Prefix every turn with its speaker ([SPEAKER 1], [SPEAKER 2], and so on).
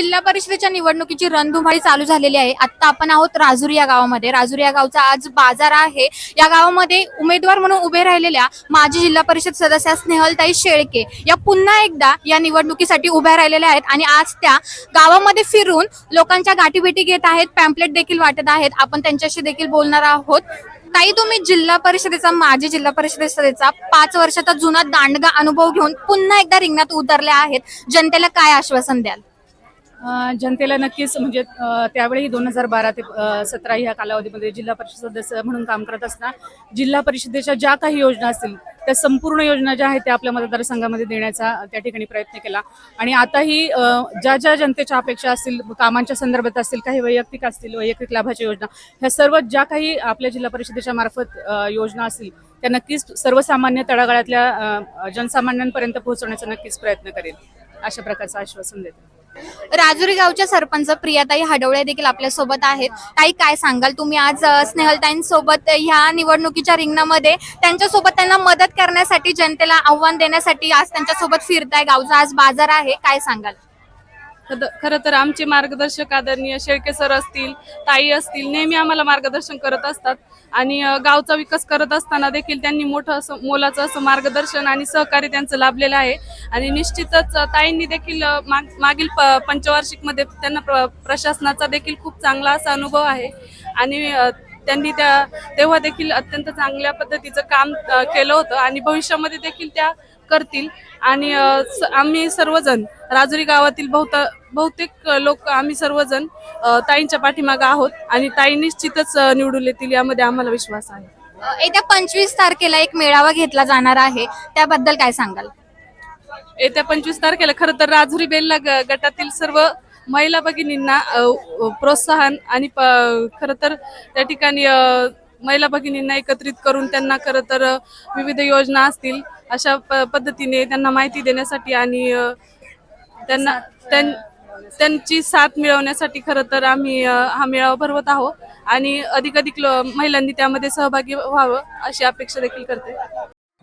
[SPEAKER 1] जिल्हा परिषदेच्या निवडणुकीची रणधुमाळी चालू झालेली आहे. आता आपण आहोत राजुरी या गावामध्ये. राजुरी या गावचा आज बाजार आहे. या गावामध्ये उमेदवार म्हणून उभे राहिलेल्या माजी जिल्हा परिषद सदस्या स्नेहलताई शेळके या पुन्हा एकदा या निवडणुकीसाठी उभ्या राहिलेल्या आहेत आणि आज त्या गावामध्ये फिरून लोकांच्या गाठीभेटी घेत आहेत. पॅम्पलेट देखील वाटत आहेत. आपण त्यांच्याशी देखील बोलणार आहोत. ताई तुम्ही जिल्हा परिषदेचा माजी जिल्हा परिषदेचा पाच वर्षाचा जुना दांडगा अनुभव घेऊन पुन्हा एकदा रिंगणात उतरल्या आहेत. जनतेला काय आश्वासन द्याल?
[SPEAKER 2] जनतेला नक्कीच म्हणजे त्यावेळी दोन हजार बारा ते सतरा ह्या कालावधीमध्ये जिल्हा परिषद सदस्य म्हणून काम करत असताना जिल्हा परिषदेच्या ज्या काही योजना असतील त्या संपूर्ण योजना ज्या आहेत त्या आपल्या मतदारसंघामध्ये देण्याचा त्या ठिकाणी प्रयत्न केला. आणि आताही ज्या ज्या जनतेच्या अपेक्षा असतील कामांच्या संदर्भात असतील काही वैयक्तिक असतील वैयक्तिक लाभाच्या योजना ह्या सर्व ज्या काही आपल्या जिल्हा परिषदेच्या मार्फत योजना असतील त्या नक्कीच सर्वसामान्य तळागाळातल्या जनसामान्यांपर्यंत पोहोचवण्याचा नक्कीच प्रयत्न करेल. अशा प्रकारचं आश्वासन देते.
[SPEAKER 1] राजुरी गावच्या सरपंच प्रियाताई हडवळे देखील आपल्यासोबत आहेत. ताई काय सांगाल? तुम्ही आज स्नेहलताईंसोबत ह्या निवडणुकीच्या रिंगणामध्ये त्यांच्यासोबत त्यांना मदत करण्यासाठी जनतेला आव्हान देण्यासाठी आज त्यांच्यासोबत फिरताय. गावचा आज बाजार आहे. काय सांगाल?
[SPEAKER 3] खर तर आमचे मार्गदर्शक आदरणीय शेळके सर असतील ताई असतील नेहमी आम्हाला मार्गदर्शन करत असतात. आणि गावचा विकास करत असताना देखील त्यांनी मोठं असं मोलाचं असं मार्गदर्शन आणि सहकार्य त्यांचं लाभलेलं आहे. आणि निश्चितच ताईंनी देखील माग- मागील प- पंचवार्षिकमध्ये त्यांना प्र- प्रशासनाचा देखील खूप चांगला असा अनुभव आहे. आणि त्यांनी त्या तेव्हा देखील अत्यंत चांगल्या पद्धतीचं काम केलं होतं. आणि भविष्यामध्ये देखील त्या करतील. आणि आम्ही सर्वजण राजुरी गावातील बहुत बहुतेक लोक आम्ही सर्वजण ताईंच्या पाठीमागे आहोत आणि ताई निश्चितच निवडून येतील यामध्ये आम्हाला विश्वास आहे.
[SPEAKER 1] येत्या पंचवीस तारखेला एक मेळावा घेतला जाणार आहे. त्याबद्दल काय सांगाल?
[SPEAKER 3] येत्या पंचवीस तारखेला खरं तर राजुरी बेल्ला गटातील सर्व महिला भगिनींना प्रोत्साहन आणि खरं तर त्या ठिकाणी महिला भगिनींना एकत्रित करून त्यांना खरं तर विविध योजना असतील अशा प- पद्धतीने त्यांना माहिती देण्यासाठी आणि त्यांना त्यां- त्यांची साथ मिळवण्यासाठी खरं तर आम्ही हा मेळावा भरवत आहोत आणि अधिकाधिक महिलांनी त्यामध्ये सहभागी व्हावं अशी अपेक्षा देखील करते.